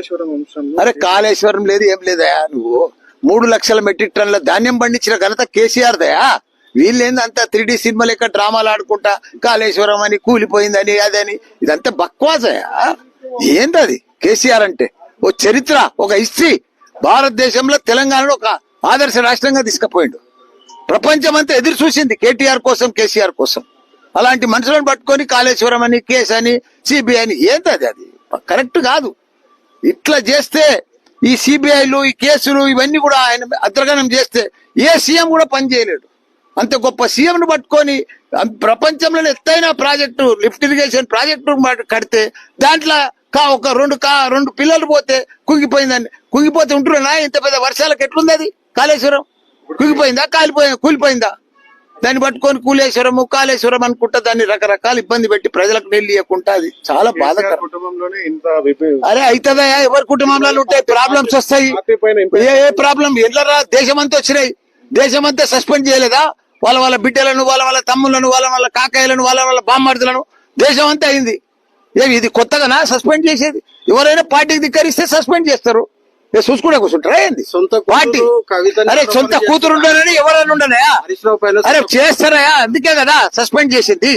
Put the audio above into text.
కాళేశ్వరం అరే కాళేశ్వరం లేదు ఏం లేదయా నువ్వు? మూడు లక్షల మెట్రిక్ టన్ల ధాన్యం పండించిన ఘనత కేసీఆర్ దయా వీళ్ళేంది అంత త్రీ డి సినిమా లెక్క డ్రామాలు ఆడుకుంటా కాళేశ్వరం అని కూలిపోయిందని అదని? ఇదంతా బక్వాసయా? ఏంటది కేసీఆర్ అంటే ఓ చరిత్ర ఒక హిస్టరీ. భారతదేశంలో తెలంగాణలో ఒక ఆదర్శ రాష్ట్రంగా తీసుకుపోయిండు. ప్రపంచం అంతా ఎదురు చూసింది కేటీఆర్ కోసం కేసీఆర్ కోసం. అలాంటి మనుషులను పట్టుకొని కాళేశ్వరం అని కేసు అని సిబిఐ అని ఏంటది అది? కరెక్ట్ కాదు. ఇట్లా చేస్తే ఈ సిబిఐలు ఈ కేసులు ఇవన్నీ కూడా ఆయన అద్రగణం చేస్తే ఏ సీఎం కూడా పనిచేయలేడు అంత గొప్ప సీఎంను పట్టుకొని ప్రపంచంలో ఎత్తైన ప్రాజెక్టు లిఫ్ట్ ఇరిగేషన్ ప్రాజెక్టు మాట కడితే దాంట్లో కా ఒక రెండు కా రెండు పిల్లలు పోతే కుంగిపోయిందని కుంగిపోతే ఉంటున్నా ఇంత పెద్ద వర్షాలకు ఎట్లుంది అది? కాళేశ్వరం. కుంగిపోయిందా? కాలిపోయిందా కూలిపోయిందా? దాన్ని పట్టుకొని కూలేశ్వరము కాళేశ్వరం అనుకుంటా దాన్ని రకరకాల ఇబ్బంది పెట్టి ప్రజలకు నీళ్ళు ఇవ్వకుండా అది చాలా బాధకరం. అరే అవుతుందా ఎవరి కుటుంబంలో ఉంటాయి? ప్రాబ్లమ్స్ వస్తాయి. ఏ ఏ ప్రాబ్లం ఎట్లరా? దేశమంతా వచ్చినాయి. దేశమంతా సస్పెండ్ చేయలేదా? వాళ్ళ వాళ్ళ బిడ్డలను వాళ్ళ వాళ్ళ తమ్ములను వాళ్ళ వాళ్ళ కాకాయలను వాళ్ళ వాళ్ళ బామ్మర్దులను దేశం అంతా అయింది. ఏమి ఇది కొత్తగానా? సస్పెండ్ చేసేది? ఎవరైనా పార్టీకి ధిక్కరిస్తే సస్పెండ్ చేస్తారు. ఏ చూసుకుంటే కూర్చుంటారా ఏంది? సొంత పార్టీ అరే సొంత కూతురు ఉండనని ఎవరైనా ఉండనయా అరే చేస్తారయా అందుకే కదా సస్పెండ్ చేసింది.